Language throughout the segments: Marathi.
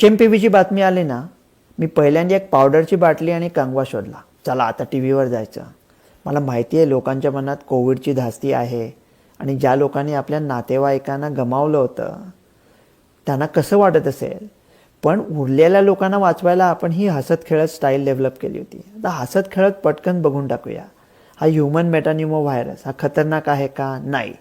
एच एम पी व्हीची बातमी आली ना मी पहिल्यांदा एक पावडरची बाटली आणि कंगवा शोधला. चला आता टी व्हीवर जायचं. मला माहिती आहे लोकांच्या मनात कोविडची धास्ती आहे आणि ज्या लोकांनी आपल्या नातेवाईकांना गमावलं होतं त्यांना कसं वाटत असेल? पण उरलेल्या लोकांना वाचवायला आपण ही हसत खेळत स्टाईल डेव्हलप केली होती. आता हसत खेळत पटकन बघून टाकूया. हा ह्युमन मेटान्युमो व्हायरस हा खतरनाक आहे का? नाही.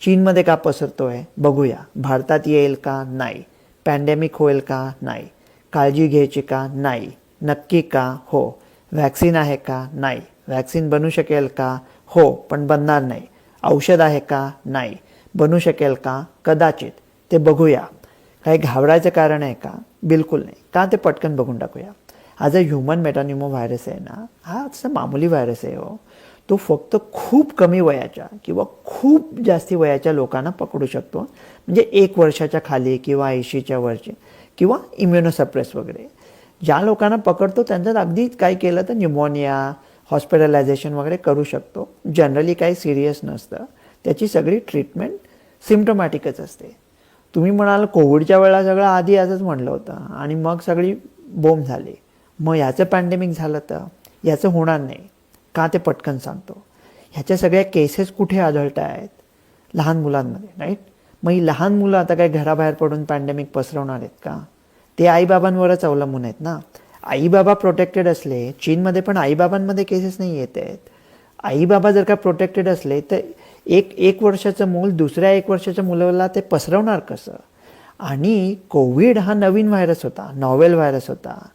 चीनमध्ये का पसरतो आहे बघूया. भारतात येईल का? नाही. पॅन्डेमिक होईल का? नाही. काळजी घ्यायची का? नाही. नक्की का? हो. व्हॅक्सिन आहे का? नाही. व्हॅक्सिन बनू शकेल का? हो. पण बनणार नाही. औषध आहे का? नाही. बनू शकेल का? कदाचित. ते बघूया. काही घाबरायचं कारण आहे का? बिलकुल नाही. का ते पटकन बघून टाकूया? हा जो ह्युमन मेटान्युमो व्हायरस आहे ना? हा असं मामूली व्हायरस आहे हो. तो फक्त खूप कमी वयाच्या किंवा खूप जास्ती वयाच्या लोकांना पकडू शकतो. म्हणजे एक वर्षाच्या खाली किंवा ऐंशीच्या वरचे किंवा इम्युनोसप्रेस वगैरे. ज्या लोकांना पकडतो त्यांच्यात अगदी काय केलं तर न्यूमोनिया हॉस्पिटलायझेशन वगैरे करू शकतो. जनरली काही सिरियस नसतं. त्याची सगळी ट्रीटमेंट सिम्टमॅटिकच असते. तुम्ही म्हणाल कोविडच्या वेळा सगळं आधी असंच म्हणलं होतं आणि मग सगळी बोंब झाली. मग याचं पॅन्डेमिक झालं तर? याचं होणार नाही. का ते पटकन सांगतो? ह्याच्या सगळ्या केसेस कुठे आढळत आहेत? लहान मुलांमध्ये राईट मग ही लहान मुलं आता काय घराबाहेर पडून पॅन्डेमिक पसरवणार आहेत का? ते आईबाबांवरच अवलंबून आहेत ना? आईबाबा प्रोटेक्टेड असले चीनमध्ये पण आईबाबांमध्ये केसेस नाही येत आहेत. आईबाबा जर का प्रोटेक्टेड असले तर एक एक वर्षाचं मूल दुसऱ्या एक वर्षाच्या मुलाला ते पसरवणार कसं? आणि कोविड हा नवीन व्हायरस होता नॉवेल व्हायरस होता.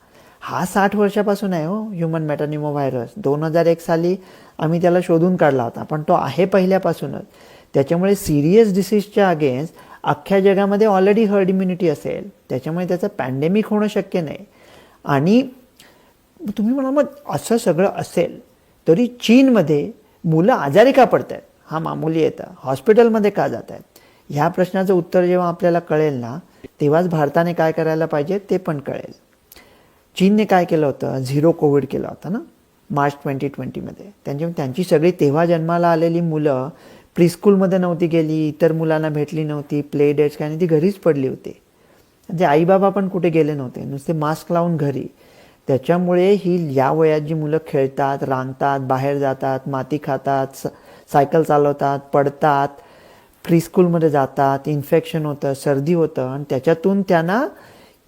हा साठ वर्षापासून आहे हो ह्युमन मॅटानिमो व्हायरस दोन हजार एक साली आम्ही त्याला शोधून काढला होता पण तो आहे पहिल्यापासूनच. त्याच्यामुळे सिरियस डिसीजच्या अगेन्स्ट अख्ख्या जगामध्ये ऑलरेडी हर्ड इम्युनिटी असेल. त्याच्यामुळे त्याचं पॅन्डेमिक होणं शक्य नाही. आणि तुम्ही म्हणा मग असं सगळं असेल तरी चीनमध्ये मुलं आजारी का पडत आहेत हा मामूली येतं. हॉस्पिटलमध्ये का जात आहेत ह्या प्रश्नाचं उत्तर जेव्हा आपल्याला कळेल ना तेव्हाच भारताने काय करायला पाहिजे ते पण कळेल. चीनने काय केलं होतं? झिरो कोविड केलं होतं ना? मार्च ट्वेंटी ट्वेंटीमध्ये. त्यांची त्यांची सगळी तेव्हा जन्माला आलेली मुलं प्रीस्कूलमध्ये नव्हती गेली इतर मुलांना भेटली नव्हती प्ले डेट्स काय नाही ती घरीच पडली होती. म्हणजे आईबाबा पण कुठे गेले नव्हते. नुसते मास्क लावून घरी. त्याच्यामुळे ही या वयात जी मुलं खेळतात रांगतात बाहेर जातात माती खातात स सायकल चालवतात पडतात प्रीस्कूलमध्ये जातात इन्फेक्शन होतं सर्दी होतं आणि त्याच्यातून त्यांना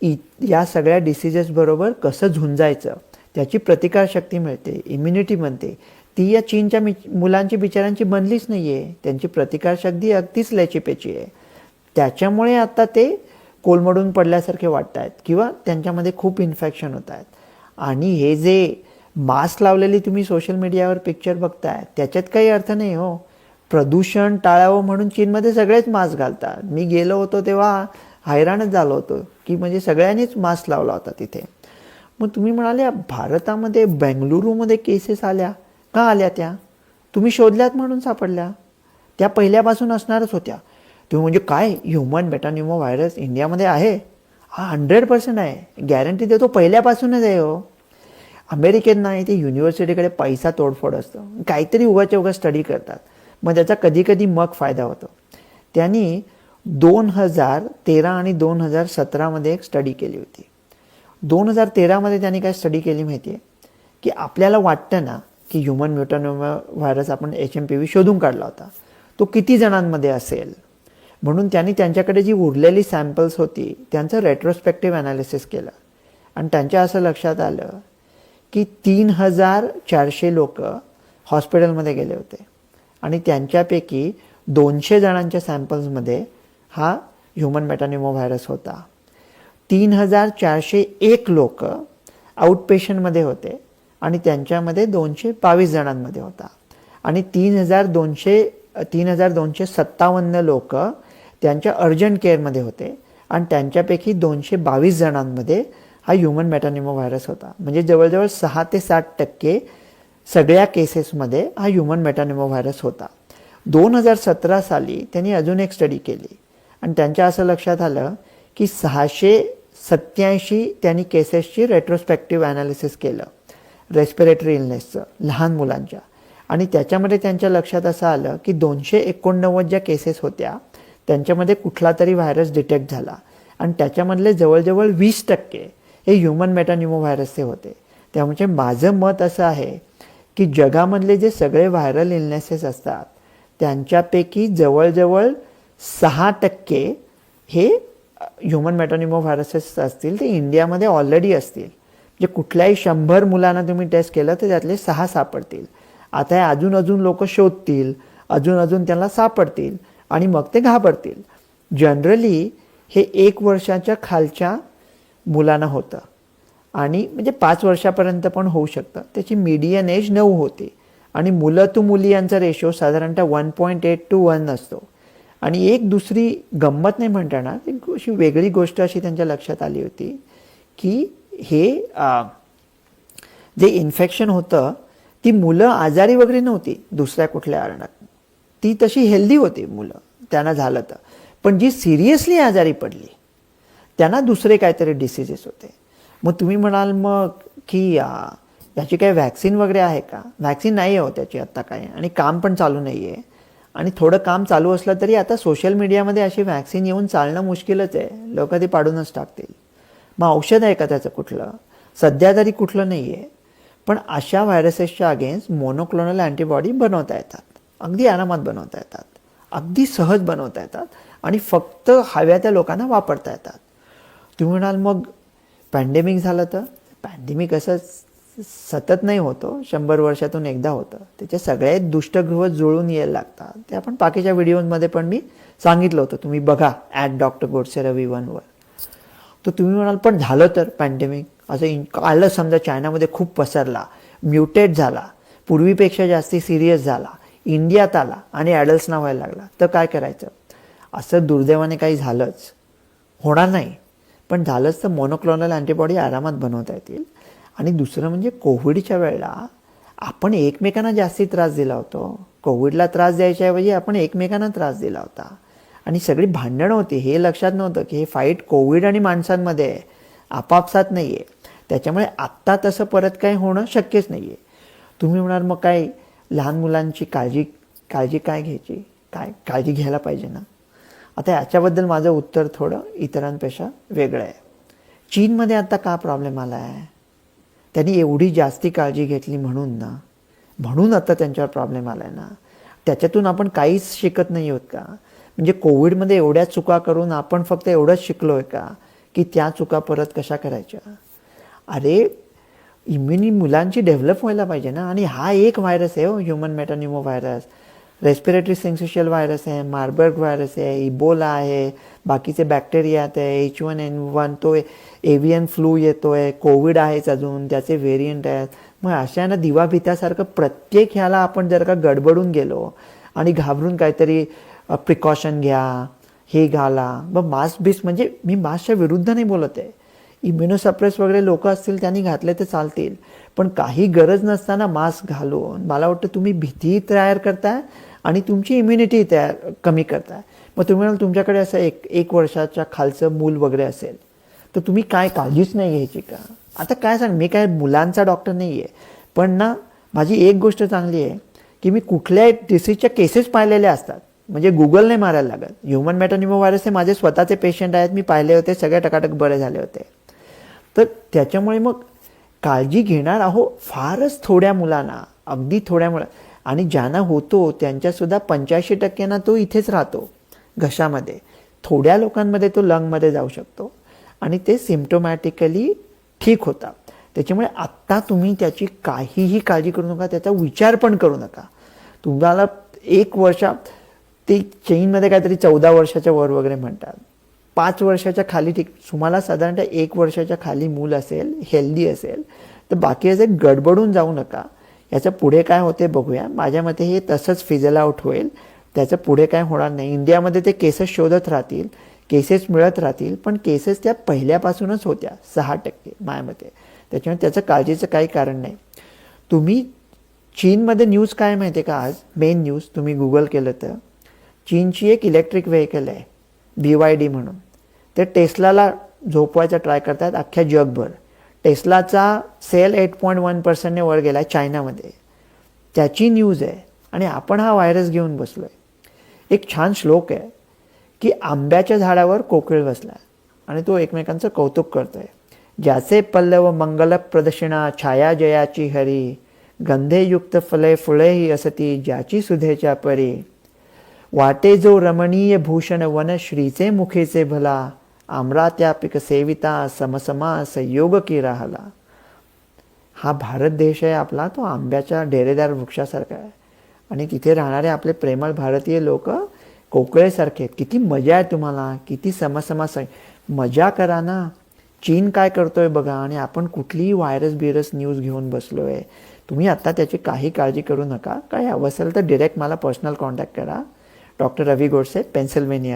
इ या सगळ्या डिसिजेसबरोबर कसं झुंजायचं? त्याची प्रतिकारशक्ती मिळते इम्युनिटी बनते. ती या चीनच्या मि मुलांची बिचारांची बनलीच नाही आहे त्यांची प्रतिकारशक्ती अगदीच लॅचिपेची आहे. त्याच्यामुळे आता ते कोलमडून पडल्यासारखे वाटत आहेत किंवा त्यांच्यामध्ये खूप इन्फेक्शन होत आहेत आणि हे जे मास्क लावलेली तुम्ही सोशल मीडियावर पिक्चर बघताय त्याच्यात काही अर्थ नाही हो. प्रदूषण टाळावं म्हणून चीनमध्ये सगळेच मास्क घालतात. मी गेलो होतो तेव्हा हैराणच झालो होतो की म्हणजे सगळ्यांनीच मास्क लावला होता तिथे. मग तुम्ही म्हणाले भारतामध्ये बेंगलुरूमध्ये केसेस आल्या. का आल्या त्या? तुम्ही शोधल्यात म्हणून सापडल्या. त्या पहिल्यापासून असणारच होत्या. तुम्ही म्हणजे काय? ह्युमन बेटान्युमो व्हायरस इंडियामध्ये आहे? हा हंड्रेड पर्सेंट आहे. गॅरंटी देतो पहिल्यापासूनच आहे हो. अमेरिकेत नाही ते युनिव्हर्सिटीकडे पैसा तोडफोड असतो. काहीतरी उगाच्या उगा स्टडी करतात. मग त्याचा कधी कधी मग फायदा होतो. त्यांनी दोन हजार तेरा आणि दोन हजार सतरामध्ये एक स्टडी केली होती. दोन हजार तेरामध्ये त्यांनी काय स्टडी केली माहिती आहे की आपल्याला वाटतं ना की ह्युमन म्युटोनोमा व्हायरस आपण एच एम पी व्ही शोधून काढला होता. तो किती जणांमध्ये असेल? म्हणून त्यांनी त्यांच्याकडे जी उरलेली सॅम्पल्स होती त्यांचं रेट्रोस्पेक्टिव्ह ॲनालिसिस केलं. आणि त्यांच्या असं लक्षात आलं की तीन हजार चारशे लोक हॉस्पिटलमध्ये गेले होते. आणि त्यांच्यापैकी दोनशे जणांच्या सॅम्पल्समध्ये हा ह्युमन मेटानिमो व्हायरस होता. तीन हजार चारशे एक लोक आउटपेशंटमध्ये होते आणि त्यांच्यामध्ये दोनशे बावीस जणांमध्ये होता. आणि तीन हजार दोनशे तीन हजार दोनशे सत्तावन्न लोक त्यांच्या अर्जंट केअरमध्ये होते आणि त्यांच्यापैकी दोनशे बावीस जणांमध्ये हा ह्युमन मेटानिमो व्हायरस होता. म्हणजे जवळजवळ सहा ते सात टक्के सगळ्या केसेसमध्ये हा ह्युमन मेटानिमो व्हायरस होता. दोन हजार सतरा साली त्यांनी अजून एक स्टडी केली. आणि त्यांच्या असं लक्षात आलं की सहाशे सत्याऐंशी त्यांनी केसेसची रेट्रोस्पेक्टिव्ह ॲनालिसिस केलं. रेस्पिरेटरी इलनेसचं लहान मुलांच्या. आणि त्याच्यामध्ये त्यांच्या लक्षात असं आलं की दोनशे एकोणनव्वद ज्या केसेस होत्या त्यांच्यामध्ये कुठला तरी व्हायरस डिटेक्ट झाला. आणि त्याच्यामधले जवळजवळ वीस टक्के हे ह्युमन मेटान्युमो व्हायरसचे होते. त्यामुळे माझं मत असं आहे की जगामधले जे सगळे व्हायरल इलनेसेस असतात त्यांच्यापैकी जवळजवळ सहा टक्के हे ह्युमन मेटानिमो व्हायरसेस असतील ते इंडियामध्ये ऑलरेडी असतील. म्हणजे कुठल्याही शंभर मुलांना तुम्ही टेस्ट केलं तर त्यातले सहा सापडतील. आता हे अजून अजून लोक शोधतील अजून अजून त्यांना सापडतील आणि मग ते घाबरतील. जनरली हे एक वर्षाच्या खालच्या मुलांना होतं. आणि म्हणजे पाच वर्षापर्यंत पण होऊ शकतं. त्याची मीडियन एज नऊ होती. आणि मुलं टू मुली यांचा रेशो साधारणतः one point eight two one असतो. आणि एक दुसरी गंमत नाही म्हणता येणार अशी वेगळी गोष्ट अशी त्यांच्या लक्षात आली होती की हे जे इन्फेक्शन होतं ती मुलं आजारी वगैरे नव्हती दुसऱ्या कुठल्या कारणात. ती तशी हेल्दी होती मुलं त्यांना झालं तर. पण जी सिरियसली आजारी पडली त्यांना दुसरे काहीतरी डिसिजेस होते. मग तुम्ही म्हणाल मग की याची काही व्हॅक्सिन वगैरे आहे का? व्हॅक्सिन नाही आहे हो त्याची आत्ता काही आणि काम पण चालू नाही आहे आणि थोडं काम चालू असलं तरी आता सोशल मीडियामध्ये अशी व्हॅक्सिन येऊन चालणं मुश्किलच आहे. लोक ती पाडूनच टाकतील. मग औषध आहे का त्याचं कुठलं? सध्या तरी कुठलं नाही आहे पण अशा व्हायरसेसच्या अगेन्स्ट मोनोक्लोनल अँटीबॉडी बनवता येतात. अगदी आरामात बनवता येतात. अगदी सहज बनवता येतात. आणि फक्त हव्या त्या लोकांना वापरता येतात. तुम्ही म्हणाल मग पॅन्डेमिक झालं तर? पॅन्डेमिक असंच सतत नाही होतो. शंभर वर्षातून एकदा होतं. त्याचे सगळे दुष्टगृह जुळून यायला लागतात. ते आपण बाकीच्या व्हिडिओमध्ये पण मी सांगितलं होतं. तुम्ही बघा ॲट डॉक्टर गोडसे रवी वनवर तर तुम्ही म्हणाल पण झालं तर पॅन्डेमिक असं इन आलं समजा चायनामध्ये खूप पसरला. म्युटेट झाला. पूर्वीपेक्षा जास्ती सिरियस झाला. इंडियात आला आणि ॲडल्ट्सना व्हायला लागला. तर काय करायचं? असं दुर्दैवाने काही झालंच. होणार नाही. पण झालंच तर मोनोक्लोनल अँटीबॉडी आरामात बनवता येतील. आणि दुसरं म्हणजे कोविडच्या वेळेला आपण एकमेकांना जास्ती त्रास दिला होतो. कोविडला त्रास द्यायच्याऐवजी आपण एकमेकांना त्रास दिला होता. आणि सगळी भांडणं होती. हे लक्षात नव्हतं की हे फाईट कोविड आणि माणसांमध्ये आहे आपापसात नाही आहे त्याच्यामुळे आत्ता तसं परत काही होणं शक्यच नाही आहे तुम्ही म्हणाल मग काय लहान मुलांची काळजी काळजी काय घ्यायची? काय काळजी घ्यायला पाहिजे ना? आता याच्याबद्दल माझं उत्तर थोडं इतरांपेक्षा वेगळं आहे. चीनमध्ये आता का प्रॉब्लेम आला आहे त्यांनी एवढी जास्ती काळजी घेतली म्हणून ना म्हणून आता त्यांच्यावर प्रॉब्लेम आला आहे ना. त्याच्यातून आपण काहीच शिकत नाही आहोत का? म्हणजे कोविडमध्ये एवढ्या चुका करून आपण फक्त एवढंच शिकलो आहे का? की त्या चुका परत कशा करायच्या? अरे इम्युनि मुलांची डेव्हलप व्हायला पाहिजे ना. आणि हा एक व्हायरस आहे हो human metapneumovirus respiratory syncytial virus आहे मार्बर्ग व्हायरस आहे इबोला आहे बाकीचे बॅक्टेरियात आहे एच वन एन वन तो एव्हियन फ्लू येतो आहे कोविड आहेच अजून त्याचे व्हेरियंट आहेत. मग अशानं दिवा दिवाभित्यासारखं प्रत्येक ह्याला आपण जर का गडबडून गेलो आणि घाबरून काहीतरी प्रिकॉशन घ्या हे घाला मग मास्क बिस्क म्हणजे मी मास्कच्या विरुद्ध नाही बोलत आहे. इम्युनोसप्रेस वगैरे लोक असतील त्यांनी घातले तर चालतील. पण काही गरज नसताना मास्क घालून मला वाटतं तुम्ही भीती तयार करताय आणि तुमची इम्युनिटी तयार कमी करताय. मग तुम्ही म्हणाल तुमच्याकडे असं एक एक वर्षाच्या खालचं मूल वगैरे असेल तर तुम्ही काय काळजीच नाही घ्यायची का? आता काय सांग मी काय मुलांचा डॉक्टर नाही आहे पण ना माझी एक गोष्ट चांगली आहे की मी कुठल्याही डिसीजच्या केसेस पाहिलेल्या असतात. म्हणजे गुगल नाही मारायला लागत. ह्युमन मेटानिमो व्हायरस हे माझे स्वतःचे पेशंट आहेत मी पाहिले होते सगळे टकाटक बरे झाले होते. तर त्याच्यामुळे मग काळजी घेणार आहो फारच थोड्या मुलांना अगदी थोड्या मुला आणि ज्यांना होतो त्यांच्यासुद्धा पंच्याऐंशी टक्क्यांना तो इथेच राहतो घशामध्ये. थोड्या लोकांमध्ये तो लंगमध्ये जाऊ शकतो. आणि ते सिम्टोमॅटिकली ठीक होतात त्याच्यामुळे आत्ता तुम्ही त्याची काहीही काळजी करू नका त्याचा विचार पण करू नका. तुम्हाला एक वर्षा ते चीनमध्ये काहीतरी चौदा वर्षाच्या वर वगैरे म्हणतात. पाच वर्षाच्या खाली ठीक तुम्हाला साधारणतः एक वर्षाच्या खाली मूल असेल हेल्दी असेल तर बाकी असे गडबडून जाऊ नका. याचं पुढे काय होते बघूया. माझ्या मते हे तसंच फिजल आउट होईल. त्याचं पुढे काय होणार नाही. इंडियामध्ये ते केसेस शोधत राहतील केसेस मिळत राहतील पण केसेस त्या पहिल्यापासूनच होत्या सहा टक्के माझ्या मते. त्याच्यामुळे त्याचं काळजीचं काही कारण नाही. तुम्ही चीनमध्ये न्यूज काय माहिती आहे का आज? मेन न्यूज तुम्ही गुगल केलं तर. चीनची एक इलेक्ट्रिक व्हेकल आहे बी वाय डी म्हणून. ते टेस्लाला झोपवायचा ट्राय करतात अख्ख्या जगभर. टेस्लाचा सेल एट पॉईंट वन पर्सेंटने वर गेला आहे चायनामध्ये. त्याची न्यूज आहे. आणि आपण हा व्हायरस घेऊन बसलो आहे एक छान श्लोक आहे की आंब्याच्या झाडावर कोकिळ बसला आणि तो एकमेकांचं कौतुक करतो आहे ज्याचे पल्लव मंगल प्रदक्षिणा छाया जयाची हरी गंधेयुक्त फले फुलेही असती ज्याची सुधेच्या परी. वाटे जो रमणीय भूषण वन श्रीचे मुखेचे भला आम्रात्या पिक सेविता समसमा संयोग की राहला. हा भारत देश आहे आपला तो आंब्याच्या डेरेदार वृक्षासारखा आहे. आणि तिथे राहणारे आपले प्रेमळ भारतीय लोक कोकळेसारखे आहेत. किती मजा आहे तुम्हाला किती समसमा आहे मजा करा ना. चीन काय करतोय बघा आणि आपण कुठलीही व्हायरस बिरस न्यूज घेऊन बसलो आहे तुम्ही आत्ता त्याची काही काळजी करू नका. काय हवं असेल तर डिरेक्ट मला पर्सनल कॉन्टॅक्ट करा. Doctor Ravi Godse Pennsylvania